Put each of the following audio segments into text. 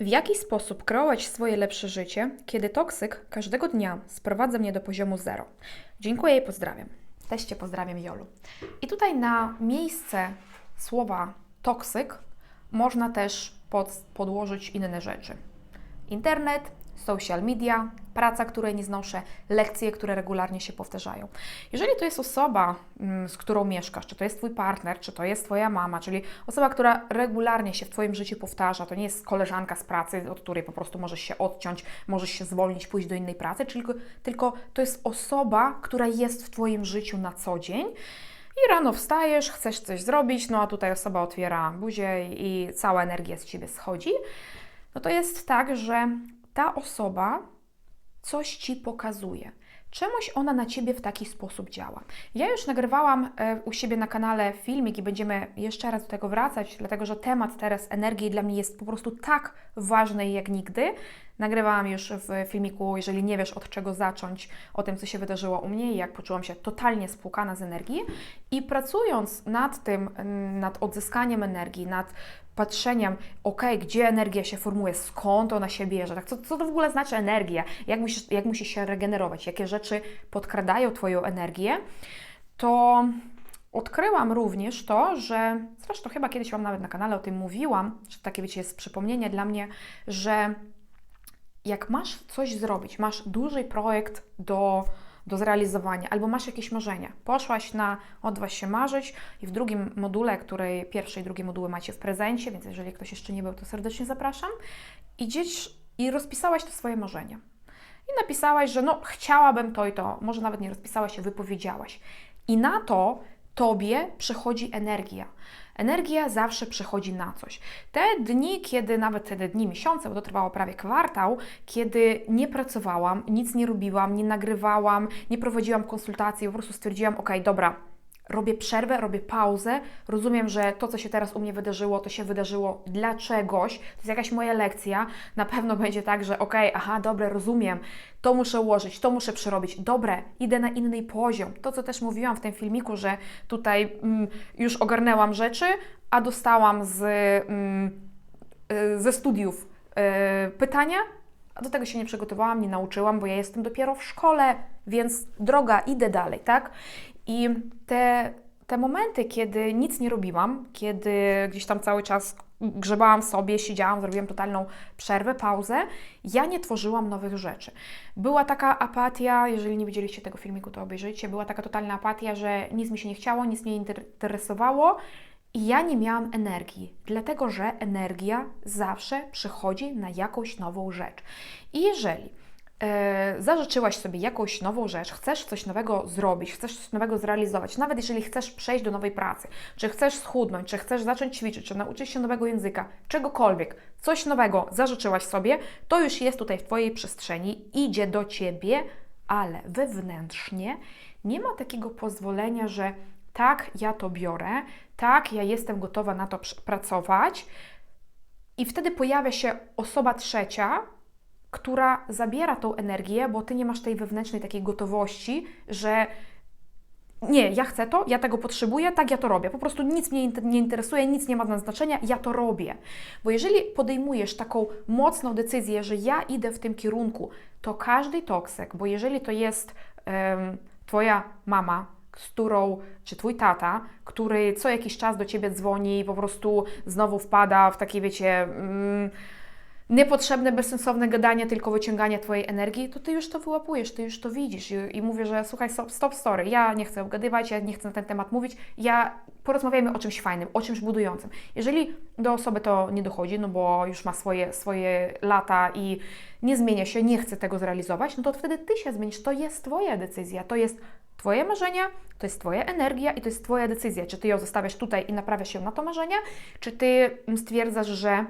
W jaki sposób kreować swoje lepsze życie, kiedy toksyk każdego dnia sprowadza mnie do poziomu zero? Dziękuję i pozdrawiam. Też Cię pozdrawiam, Jolu. I tutaj na miejsce słowa toksyk można też pod, podłożyć inne rzeczy. Internet, social media, praca, której nie znoszę, lekcje, które regularnie się powtarzają. Jeżeli to jest osoba, mm, z którą mieszkasz, czy to jest Twój partner, czy to jest Twoja mama, czyli osoba, która regularnie się w Twoim życiu powtarza, to nie jest koleżanka z pracy, od której po prostu możesz się odciąć, możesz się zwolnić, pójść do innej pracy, tylko, tylko to jest osoba, która jest w Twoim życiu na co dzień. I rano wstajesz, chcesz coś zrobić, no a tutaj osoba otwiera buzię i cała energia z ciebie schodzi. No to jest tak, że ta osoba coś ci pokazuje. Czemuś ona na ciebie w taki sposób działa. Ja już nagrywałam e, u siebie na kanale filmik i będziemy jeszcze raz do tego wracać, dlatego że temat teraz energii dla mnie jest po prostu tak ważny jak nigdy. Nagrywałam już w filmiku, jeżeli nie wiesz od czego zacząć, o tym, co się wydarzyło u mnie i jak poczułam się totalnie spłukana z energii. I pracując nad tym, nad odzyskaniem energii, nad patrzeniem, ok, gdzie energia się formuje, skąd ona się bierze, tak? co, co to w ogóle znaczy energia, jak musisz, jak musisz się regenerować, jakie rzeczy podkradają Twoją energię, to odkryłam również to, że zresztą chyba kiedyś Wam nawet na kanale o tym mówiłam, że takie wiecie jest przypomnienie dla mnie, że jak masz coś zrobić, masz duży projekt do do zrealizowania, albo masz jakieś marzenia. Poszłaś na Odważ się marzyć i w drugim module, której pierwsze i drugie moduły macie w prezencie, więc jeżeli ktoś jeszcze nie był, to serdecznie zapraszam. Idziesz i rozpisałaś te swoje marzenia. I napisałaś, że no chciałabym to i to, może nawet nie rozpisałaś się, wypowiedziałaś. I na to tobie przychodzi energia. Energia zawsze przychodzi na coś. Te dni, kiedy nawet te dni, miesiące, bo to trwało prawie kwartał, kiedy nie pracowałam, nic nie robiłam, nie nagrywałam, nie prowadziłam konsultacji, po prostu stwierdziłam, ok, dobra, robię przerwę, robię pauzę, rozumiem, że to, co się teraz u mnie wydarzyło, to się wydarzyło dla czegoś, to jest jakaś moja lekcja, na pewno będzie tak, że okej, okay, aha, dobre, rozumiem, to muszę ułożyć, to muszę przerobić, dobre, idę na inny poziom. To, co też mówiłam w tym filmiku, że tutaj mm, już ogarnęłam rzeczy, a dostałam z, mm, y, ze studiów y, pytania, a do tego się nie przygotowałam, nie nauczyłam, bo ja jestem dopiero w szkole, więc droga, idę dalej, tak? I te, te momenty, kiedy nic nie robiłam, kiedy gdzieś tam cały czas grzebałam sobie, siedziałam, zrobiłam totalną przerwę, pauzę, ja nie tworzyłam nowych rzeczy. Była taka apatia, jeżeli nie widzieliście tego filmiku, to obejrzyjcie, była taka totalna apatia, że nic mi się nie chciało, nic mnie nie interesowało i ja nie miałam energii, dlatego że energia zawsze przychodzi na jakąś nową rzecz. I jeżeli e, zażyczyłaś sobie jakąś nową rzecz, chcesz coś nowego zrobić, chcesz coś nowego zrealizować, nawet jeżeli chcesz przejść do nowej pracy, czy chcesz schudnąć, czy chcesz zacząć ćwiczyć, czy nauczyć się nowego języka, czegokolwiek, coś nowego zażyczyłaś sobie, to już jest tutaj w Twojej przestrzeni, idzie do Ciebie, ale wewnętrznie nie ma takiego pozwolenia, że tak, ja to biorę, tak, ja jestem gotowa na to pracować. I wtedy pojawia się osoba trzecia, która zabiera tą energię, bo ty nie masz tej wewnętrznej takiej gotowości, że nie, ja chcę to, ja tego potrzebuję, tak ja to robię. Po prostu nic mnie nie interesuje, nic nie ma znaczenia, ja to robię. Bo jeżeli podejmujesz taką mocną decyzję, że ja idę w tym kierunku, to każdy toksyk, bo jeżeli to jest um, Twoja mama, z którą, czy twój tata, który co jakiś czas do ciebie dzwoni i po prostu znowu wpada w takie, wiecie, mm, niepotrzebne, bezsensowne gadanie, tylko wyciąganie Twojej energii, to Ty już to wyłapujesz, Ty już to widzisz. I, i mówię, że słuchaj, stop, stop story, ja nie chcę obgadywać, ja nie chcę na ten temat mówić, ja porozmawiajmy o czymś fajnym, o czymś budującym. Jeżeli do osoby to nie dochodzi, no bo już ma swoje, swoje lata i nie zmienia się, nie chce tego zrealizować, no to wtedy Ty się zmienisz, to jest Twoja decyzja, to jest Twoje marzenia, to jest Twoja energia i to jest Twoja decyzja, czy Ty ją zostawiasz tutaj i naprawiasz się na to marzenie, czy Ty stwierdzasz, że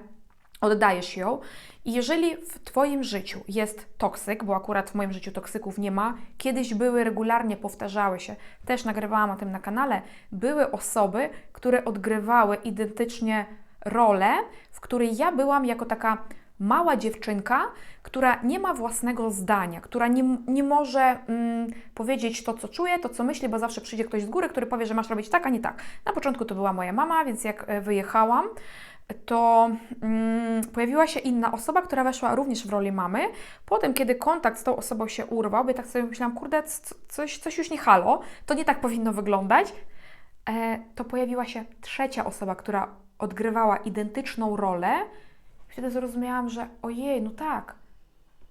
oddajesz ją. I jeżeli w Twoim życiu jest toksyk, bo akurat w moim życiu toksyków nie ma, kiedyś były regularnie, powtarzały się, też nagrywałam o tym na kanale, były osoby, które odgrywały identycznie rolę, w której ja byłam jako taka mała dziewczynka, która nie ma własnego zdania, która nie, nie może mm, powiedzieć to, co czuje, to, co myśli, bo zawsze przyjdzie ktoś z góry, który powie, że masz robić tak, a nie tak. Na początku to była moja mama, więc jak e, wyjechałam, to mm, pojawiła się inna osoba, która weszła również w roli mamy. Potem, kiedy kontakt z tą osobą się urwał, bo ja tak sobie myślałam, kurde, coś, coś już nie halo, to nie tak powinno wyglądać, e, to pojawiła się trzecia osoba, która odgrywała identyczną rolę. Wtedy zrozumiałam, że ojej, no tak,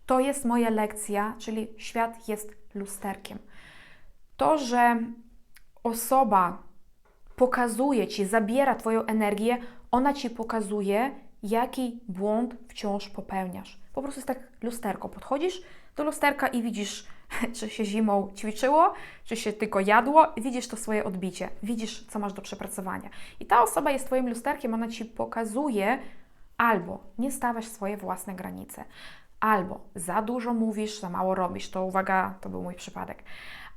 to jest moja lekcja, czyli świat jest lusterkiem. To, że osoba pokazuje ci, zabiera Twoją energię, ona ci pokazuje, jaki błąd wciąż popełniasz. Po prostu jest tak lusterko. Podchodzisz do lusterka i widzisz, czy się zimą ćwiczyło, czy się tylko jadło, widzisz to swoje odbicie, widzisz, co masz do przepracowania. I ta osoba jest Twoim lusterkiem, ona ci pokazuje, albo nie stawiasz swoje własne granice, albo za dużo mówisz, za mało robisz. To uwaga, to był mój przypadek.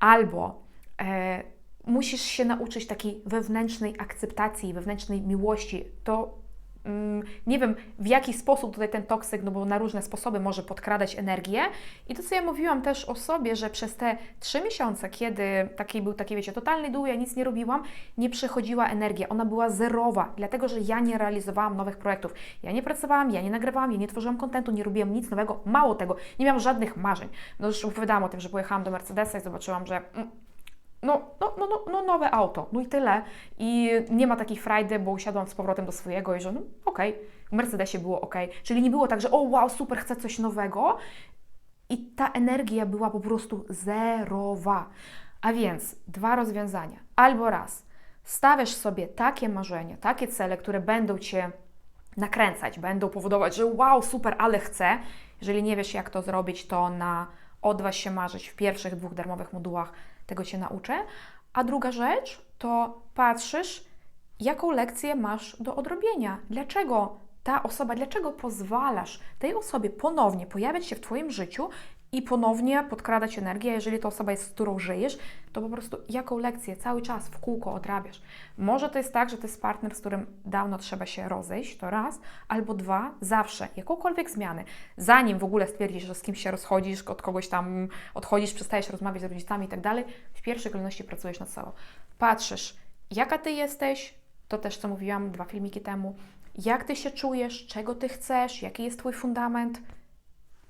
Albo e, musisz się nauczyć takiej wewnętrznej akceptacji, wewnętrznej miłości. To mm, nie wiem, w jaki sposób tutaj ten toksyk, no bo na różne sposoby może podkradać energię. I to, co ja mówiłam też o sobie, że przez te trzy miesiące, kiedy taki był taki, wiecie, totalny dół, ja nic nie robiłam, nie przychodziła energia. Ona była zerowa, dlatego że ja nie realizowałam nowych projektów. Ja nie pracowałam, ja nie nagrywałam, ja nie tworzyłam kontentu, nie robiłam nic nowego. Mało tego, nie miałam żadnych marzeń. No zresztą opowiadałam o tym, że pojechałam do Mercedesa i zobaczyłam, że mm, no, no, no, no, no nowe auto, no i tyle. I nie ma takiej frajdy, bo usiadłam z powrotem do swojego i że no okej, w Mercedesie było ok. Czyli nie było tak, że o wow, super, chcę coś nowego. I ta energia była po prostu zerowa. A więc dwa rozwiązania. Albo raz, stawiasz sobie takie marzenia, takie cele, które będą Cię nakręcać, będą powodować, że wow, super, ale chcę. Jeżeli nie wiesz, jak to zrobić, to na odważ się marzyć w pierwszych dwóch darmowych modułach tego Cię nauczę. A druga rzecz to patrzysz, jaką lekcję masz do odrobienia. Dlaczego ta osoba, dlaczego pozwalasz tej osobie ponownie pojawiać się w Twoim życiu i ponownie podkradać energię, jeżeli to osoba jest, z którą żyjesz, to po prostu jaką lekcję cały czas w kółko odrabiasz. Może to jest tak, że to jest partner, z którym dawno trzeba się rozejść, to raz, albo dwa, zawsze, jakąkolwiek zmianę, zanim w ogóle stwierdzisz, że z kimś się rozchodzisz, od kogoś tam odchodzisz, przestajesz rozmawiać z rodzicami i tak dalej, w pierwszej kolejności pracujesz nad sobą. Patrzysz, jaka Ty jesteś, to też co mówiłam dwa filmiki temu, jak Ty się czujesz, czego Ty chcesz, jaki jest Twój fundament.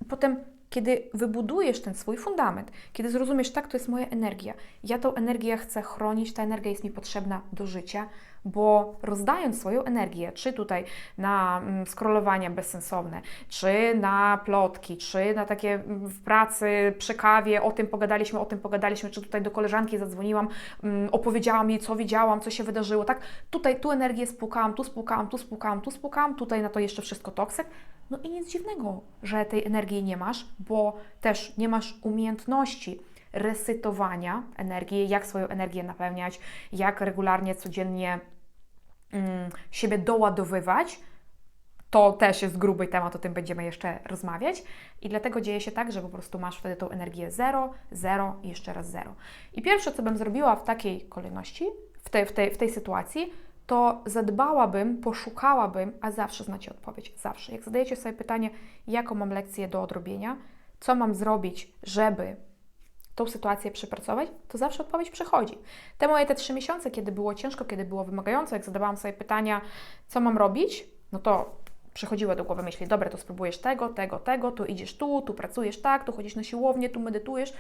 Potem, kiedy wybudujesz ten swój fundament, kiedy zrozumiesz, tak, to jest moja energia, ja tą energię chcę chronić, ta energia jest mi potrzebna do życia, bo rozdając swoją energię, czy tutaj na mm, scrollowania bezsensowne, czy na plotki, czy na takie mm, w pracy, przy kawie, o tym pogadaliśmy, o tym pogadaliśmy, czy tutaj do koleżanki zadzwoniłam, mm, opowiedziałam jej, co widziałam, co się wydarzyło, tak? Tutaj tu energię spłukałam, tu spłukałam, tu spłukałam, tu spłukałam, tutaj na to jeszcze wszystko toksyk. No i nic dziwnego, że tej energii nie masz, bo też nie masz umiejętności resytowania energii, jak swoją energię napełniać, jak regularnie, codziennie mm, siebie doładowywać. To też jest gruby temat, o tym będziemy jeszcze rozmawiać. I dlatego dzieje się tak, że po prostu masz wtedy tą energię 0, 0 i jeszcze raz 0. I pierwsze, co bym zrobiła w takiej kolejności, w tej, w tej, w tej sytuacji, to zadbałabym, poszukałabym, a zawsze znacie odpowiedź, zawsze. Jak zadajecie sobie pytanie, jaką mam lekcję do odrobienia, co mam zrobić, żeby tą sytuację przepracować, to zawsze odpowiedź przychodzi. Te moje te trzy miesiące, kiedy było ciężko, kiedy było wymagające, jak zadawałam sobie pytania, co mam robić, no to przychodziły do głowy myśli, dobra, to spróbujesz tego, tego, tego, tu idziesz tu, tu pracujesz tak, tu chodzisz na siłownię, tu medytujesz.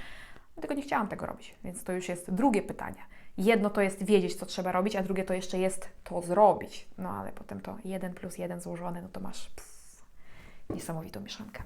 Dlatego nie chciałam tego robić, więc to już jest drugie pytanie. Jedno to jest wiedzieć, co trzeba robić, a drugie to jeszcze jest to zrobić. No ale potem to jeden plus jeden złożone, no to masz pff, niesamowitą mieszankę.